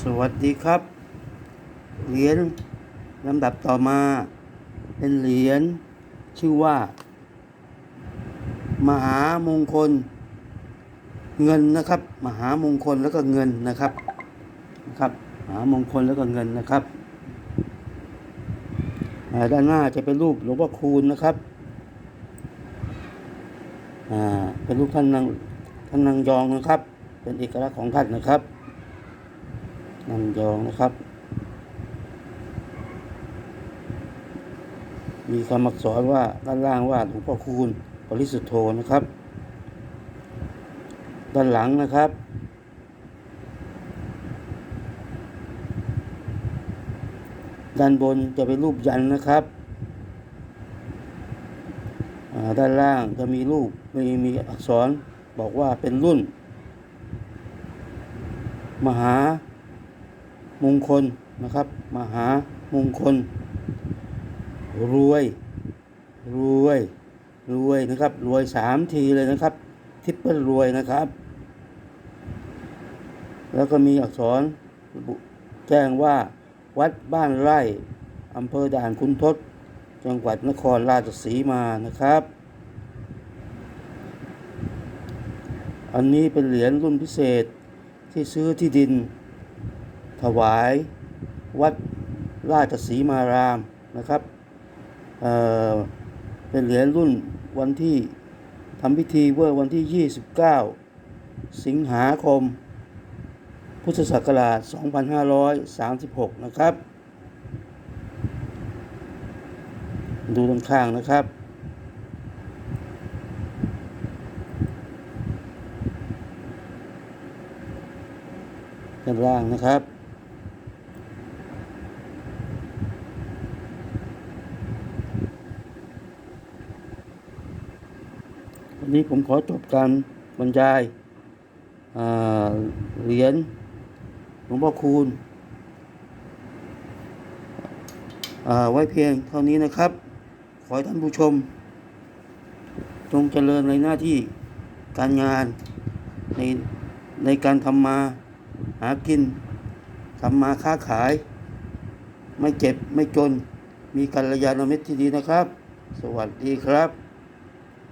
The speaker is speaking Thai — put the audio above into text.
สวัสดีครับ เหรียญลำดับต่อมา เป็นเหรียญชื่อว่า มหามงคล เงินนะครับ มหามงคลแล้วก็เงินนะครับนะครับมหามงคลแล้วก็เงินนะครับด้านหน้าจะเป็นรูปหลวงพ่อคูณนะครับเป็นรูปท่านนางท่านนางยองนะครับ เป็นเอกลักษณ์ของท่านนะครับ นางยองนะครับ มีคำอักษรว่าด้านล่างว่าหลวงพ่อคูณปริสุทธโธนะครับ ด้านหลังนะครับ ด้านบนจะเป็นรูปยันนะครับอ่าด้านล่างจะมีรูปมีมีอักษรบอกว่าเป็นรุ่น มหา มงคลนะครับ มหามงคล รวย รวย รวยนะครับ รวยสามทีเลยนะครับทิปเปิลรวยนะครับ แล้วก็มีอักษรระบุแจ้งว่าวัดบ้านไร่อำเภอด่านคุณทศ จังหวัดนครราชสีมานะครับ อันนี้เป็นเหรียญรุ่นพิเศษที่ซื้อที่ดิน ถวายวัดราชสีมารามนะครับเเป็นเหรียญรุ่นวันที่ทำพิธีเมื่อวันที่ 29 สิงหาคม พุทธศักราช 2536 นะครับ ดูด้านข้างนะครับด้านล่างนะครับ วันนี้ผมขอจบการบรรยายเหรียญหลวงพ่อคูณไว้เพียงเท่านี้นะครับ ขอให้ท่านผู้ชม จงเจริญในหน้าที่การงานในในการทำมาหากินทำมาค้าขาย ไม่เจ็บไม่จน มีกัลยาณมิตรที่ดีนะครับ สวัสดีครับ